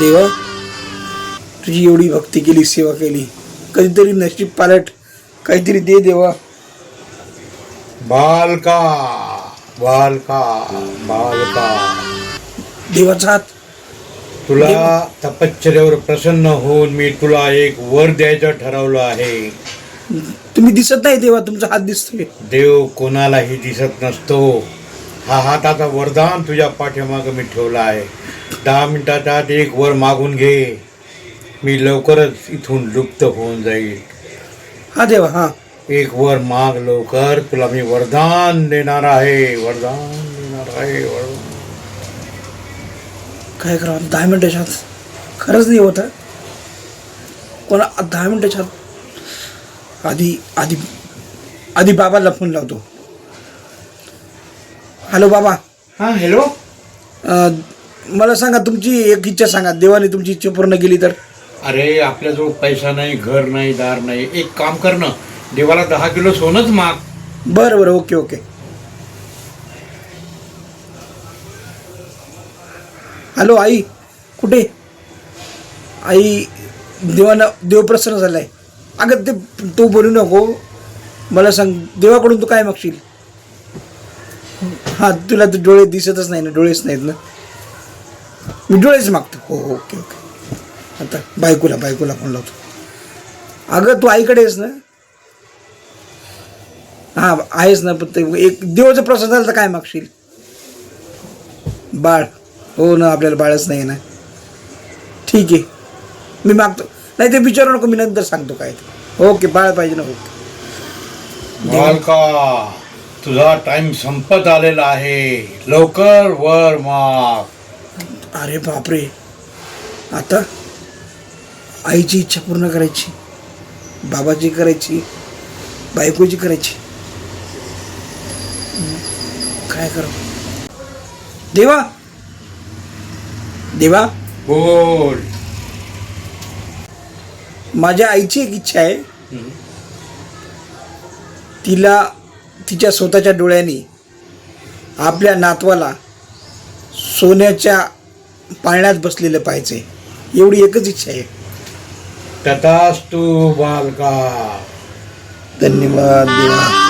देवा तुझी एवढी भक्ती केली सेवा केली. कधीतरी नशीब पालट काहीतरी दे देवा. बालका बालका बालका. देवाचा हात तुला तपश्चर्यावर प्रसन्न होऊन मी तुला एक वर द्यायचं ठरवलं आहे. तुम्ही दिसत नाही देवा तुमचा हात दिसतोय. देव कोणालाही दिसत नसतो. हा हाताचा वरदान तुझ्या पाठीमागं मी ठेवला आहे. दहा मिनिटात आत एक वर मागून घे. मी लवकरच इथून लुप्त होऊन जाईल. हा देवा हा. एक वर माग लवकर. तुला मी वरदान देणार आहे. वरदान देणार आहे. वरदान. काय करावं दहा मिनिटाच्या आत खरंच नाही होत? कोणा दहा मिनिटाच्या आत आधी आधी आधी बाबाला फोन लावतो. हॅलो बाबा. हा हॅलो. अं, मला सांगा तुमची एक इच्छा सांगा. देवाने तुमची इच्छा पूर्ण केली तर? अरे आपल्याजवळ पैसा नाही घर नाही दार नाही. एक काम कर ना. देवाला दहा किलो सोनच माग. बरं बरं. Okay okay. हॅलो आई. कुठे? आई देवानं देव प्रसन्न झालाय. अगं ते तू बोलू नको. मला सांग देवाकडून तू काय मागशील? हां तुला तर डोळे दिसतच नाही ना डोळेच नाहीत ना. मी डोळेच मागतो. हो हो ओके ओके. आता बायकोला बायकोला फोन लावतो. अगं तू आईकडे आहेस ना? हा आहेस ना पण ते एक देवाचं प्रसाद झालं तर काय मागशील? बाळ. हो ना आपल्याला बाळच नाही ना. ठीक आहे. मी मागतो. नाही ते विचारू नको मी नंतर सांगतो काय ओके बाळ पाहिजे ना ओके. बालका तुझा टाइम संपत आलेला आहे. लवकर वर माग. अरे बापरे. आता आईची इच्छा पूर्ण करायची बाबाची करायची बायकोची करायची. काय करावं? देवा! देवा! बोल. माझ्या आईची एक इच्छा आहे. तिला तिच्या स्वतःच्या डोळ्यांनी आपल्या नातवाला सोन्याच्या पाळण्यात बसलेलं पाहिजे. एवढी एकच इच्छा आहे. तथाच तू बालका. धन्यवाद देवा.